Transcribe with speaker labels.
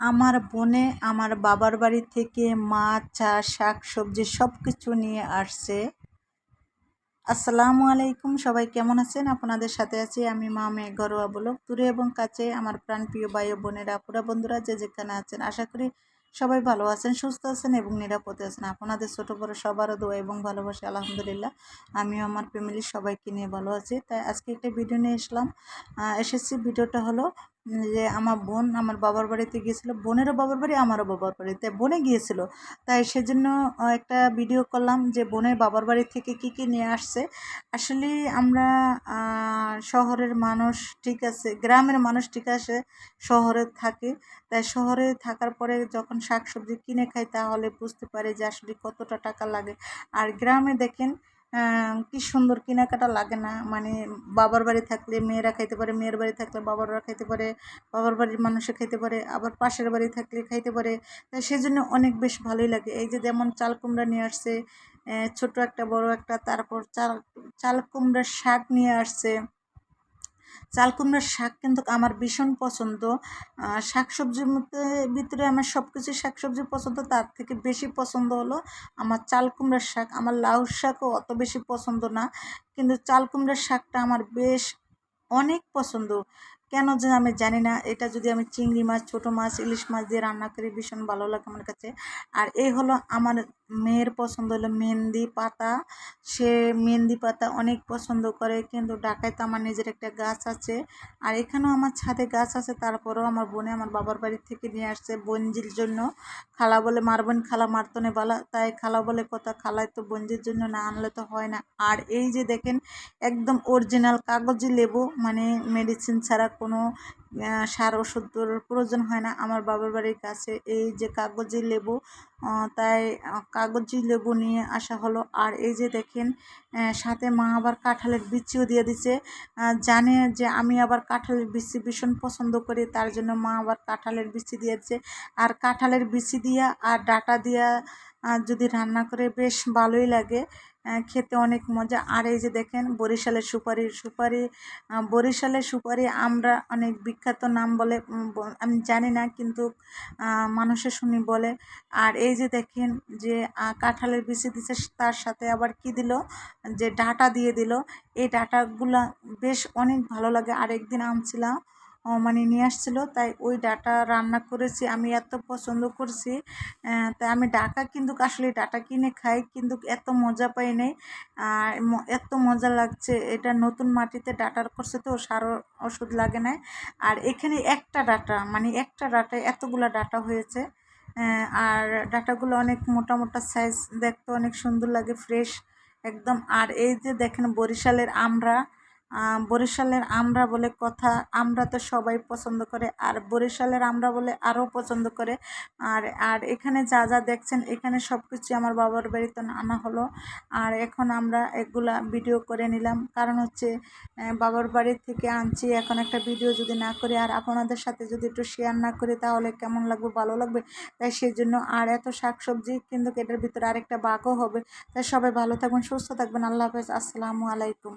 Speaker 1: আমার বোনে, আমার বাবার বাড়ি থেকে মাছ চাষ শাক সবজি সব কিছু নিয়ে আসছে। আসসালামু আলাইকুম, সবাই কেমন আছেন? আপনাদের সাথে আছি আমি মা মেয়ে ঘরোয়া বলক দূরে এবং কাছে আমার প্রাণপ্রিয় ভাই বোনেরা পুরা বন্ধুরা, যে যেখানে আছেন, আশা করি সবাই ভালো আছেন, সুস্থ আছেন এবং নিরাপদে আছেন। আপনাদের ছোটো বড়ো সবারও দোয়া এবং ভালোবাসা, আলহামদুলিল্লাহ। আমিও আমার ফ্যামিলির সবাইকে নিয়ে ভালো আছি। তাই আজকে একটা ভিডিও নিয়ে এসলাম এসেছি ভিডিওটা হলো যে আমার বোন আমার বাবার বাড়িতে গিয়েছিল। বোনেরও বাবার বাড়ি, আমারও বাবার বাড়িতে বোনে গিয়েছিল। তাই সেজন্য একটা ভিডিও করলাম যে বোনের বাবার বাড়ি থেকে কি কি নিয়ে আসছে। আসলে আমরা শহরের মানুষ ঠিক আছে, গ্রামের মানুষ ঠিক আছে, শহরে থাকে। তাই শহরে থাকার পরে যখন শাক সবজি কিনে খাই তাহলে বুঝতে পারি যে আসলে কতটা টাকা লাগে। আর গ্রামে দেখেন কি সুন্দর কেনাকাটা লাগে না। মানে বাবার বাড়ি থাকলে মেয়েরা খাইতে পারে, মেয়ের বাড়ি থাকলে বাবাররা খাইতে পারে, বাবার বাড়ির মানুষে খাইতে পারে, আবার পাশের বাড়ি থাকলে খাইতে পারে। তাই সেই জন্য অনেক বেশ ভালোই লাগে। এই যে যেমন চাল কুমড়া নিয়ে আসছে ছোট একটা, বড় একটা, তারপর চাল চাল কুমড়ার শাক নিয়ে আসছে। চাল কুমড়ার শাক কিন্তু আমার ভীষণ পছন্দ। শাকসবজির মধ্যে, ভিতরে আমার সব কিছু শাক সবজি পছন্দ, তার থেকে বেশি পছন্দ হলো আমার চাল কুমড়ার শাক। আমার লাউ শাকও অত বেশি পছন্দ না, কিন্তু চাল কুমড়ার শাকটা আমার বেশ অনেক পছন্দ। কেন যে আমি জানি না। এটা যদি আমি চিংড়ি মাছ, ছোটো মাছ, ইলিশ মাছ দিয়ে রান্না করি, ভীষণ ভালো লাগে আমার কাছে। আর এই হলো আমার মেয়ের পছন্দ হলো মেহেন্দি পাতা। সে মেহেন্দি পাতা অনেক পছন্দ করে, কিন্তু ঢাকায় তো আমার নিজের একটা গাছ আছে। আর এখানেও আমার ছাদে গাছ আছে, তারপরেও আমার বোনে আমার বাবার বাড়ি থেকে নিয়ে আসছে বঞ্জির জন্য। খালা বলে মারবেন খালা মারতনে বালা। তাই খালা বলে, কথা খালায় তো বঞ্জির জন্য না আনলে তো হয় না। আর এই যে দেখেন, একদম অরিজিনাল কাগজি লেবু মানে মেডিসিন ছাড়া কোনো সার ওষুধের প্রয়োজন হয় না। আমার বাবার বাড়ির কাছে এই যে কাগজি লেবু তাই কাগজি লেবু নিয়ে আসা হলো। আর এই যে দেখেন সাথে মা আবার কাঁঠালের বিচিও দিয়ে দিছে। জানে যে আমি আবার কাঁঠালের বিচি ভীষণ পছন্দ করি, তার জন্য মা আবার কাঁঠালের বিচি দিয়েছে আর কাঁঠালের বিচি দিয়া আর ডাটা দিয়া যদি রান্না করে বেশ ভালোই লাগে। খেতে অনেক মজা। আর এই যে দেখেন, বরিশালের সুপারি সুপারি বরিশালের সুপারি আমরা অনেক বিখ্যাত নাম বলে আমি জানি না কিন্তু মানুষের শুনি বলে। আর এই যে দেখেন যে কাঁঠালের বিচি দিছে, তার সাথে আবার কি দিল? যে ডাটা দিয়ে দিল। এই ডাটাগুলা বেশ অনেক ভালো লাগে। আর একদিন আনছিলাম মানে নিয়ে আসছিল। তাই ওই ডাটা রান্না করেছি, আমি এত পছন্দ করছি। তাই আমি ডাটা কিন্তু আসলে ডাটা কিনে খাই, কিন্তু এত মজা পাই নাই। আর এত মজা লাগছে, এটা নতুন মাটিতে ডাটার করছে তো সার ওষুধ লাগে না আর এখানে একটা ডাটা মানে একটা ডাটায় এতগুলো ডাটা হয়েছে। আর ডাটাগুলো অনেক মোটা মোটা সাইজ দেখতে অনেক সুন্দর লাগে ফ্রেশ একদম। আর এই যে দেখেন বরিশালের আমরা বরিশালের আমরা বলে কথা আমরা তো সবাই পছন্দ করে, আর বরিশালের আমরা বলে আরও পছন্দ করে। আর আর এখানে যা যা দেখছেন, এখানে সব কিছু আমার বাবার বাড়িতে আনা হলো। আর এখন আমরা এগুলা ভিডিও করে নিলাম। কারণ হচ্ছে বাবার বাড়ি থেকে আনছি, এখন একটা ভিডিও যদি না করি, আর আপনাদের সাথে যদি একটু শেয়ার না করি, তাহলে কেমন লাগবে, ভালো লাগবে? তাই সেই জন্য আর এত শাক সবজি কিন্তু এটার ভিতরে আরেকটা বাঘও হবে। তাই সবাই ভালো থাকবেন, সুস্থ থাকবেন। আল্লাহ হাফেজ, আসসালামু আলাইকুম।